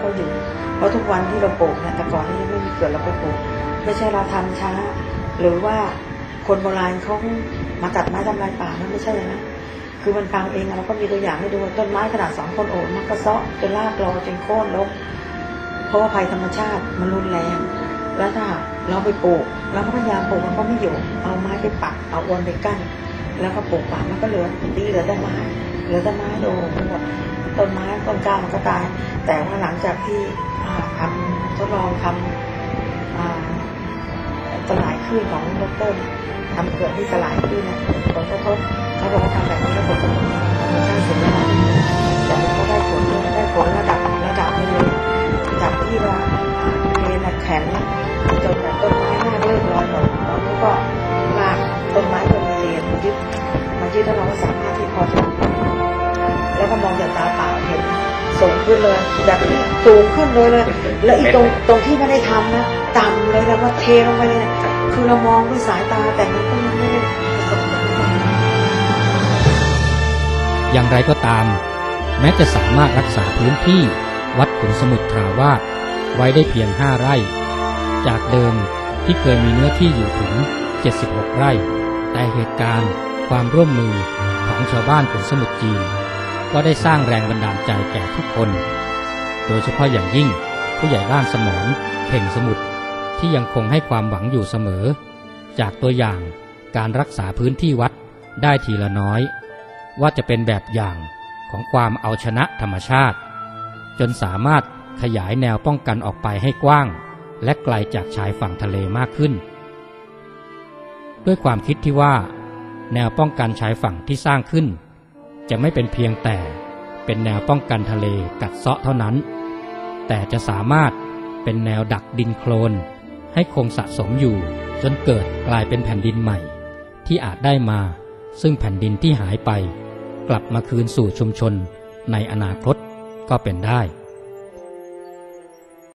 เขาอยู่เพราะทุกวันที่เราปลูกเนี่ยแต่ก่อนที่ยังไม่มีเกิดเราไปปลูก ไม่ใช่เราทำช้า หรือว่าคนโบราณเขามาตัดไม้ทำลายป่ามันไม่ใช่อย่างนั้นคือมันฟังเองอะเราก็มีตัวอย่างให้ดูต้นไม้ขนาดสองคนโอบมันก็เซาะจนรากรอจนโค่นล้มเพราะว่าภัยธรรมชาติมันรุนแรง แล้วถ้าเราไปปลูกเราก็พยายามปลูกมันก็ไม่อยู่เอาไม้ไปปักเอาอวนไปกั้น แล้วก็ปลูกป่ามันก็เหลือดีเหลือแต่ไม้เหลือแต่ไม้โดนหมด ต้นไม้ต้นกล้ามันก็ตาย แต่ว่าหลังจากที่ทำทดลองทำสลายคลื่นของดรทำเกิดที่สลายคลื่นผลกระทบเขาบอกว่าทำแบบนี้แล้วผลกระทบมันสร้างสิ่งดล้อมแต่มันก็ได้ผลได้ผลระดับระดับนึงเลยระดับที่ว่าเมนแข็งจนแบบต้นไม้หน้าเริ่ม ขึ้นเลย แบบสูงขึ้นเลยเลยแล้วอีกตรงตรงที่ไม่ได้ทำนะต่ำเลยแล้วก็เทลงไปเลยนะคือเรามองด้วยสายตาแต่มันก็ยังไม่ได้ประสบอย่างไรก็ตาม แม้จะสามารถรักษาพื้นที่วัดขุนสมุทรทราวาสไว้ได้เพียง5ไร่ จากเดิมที่เคยมีเนื้อที่อยู่ถึง 76 ไร่ แต่เหตุการณ์ความร่วมมือของชาวบ้านขุนสมุทรจีน ก็ได้สร้างแรงบันดาลใจแก่ทุกคน โดยเฉพาะอย่างยิ่งผู้ใหญ่บ้านสมรเข่งสมุทรที่ยังคงให้ความหวังอยู่เสมอ จากตัวอย่างการรักษาพื้นที่วัดได้ทีละน้อย ว่าจะเป็นแบบอย่างของความเอาชนะธรรมชาติ จนสามารถขยายแนวป้องกันออกไปให้กว้าง และไกลจากชายฝั่งทะเลมากขึ้น ด้วยความคิดที่ว่า แนวป้องกันชายฝั่งที่สร้างขึ้น จะไม่เป็นเพียงแต่เป็นแนวป้องกันทะเลกัดเซาะเท่านั้น แต่จะสามารถเป็นแนวดักดินโคลน ให้คงสะสมอยู่จนเกิดกลายเป็นแผ่นดินใหม่ ที่อาจได้มาซึ่งแผ่นดินที่หายไป กลับมาคืนสู่ชุมชนในอนาคตก็เป็นได้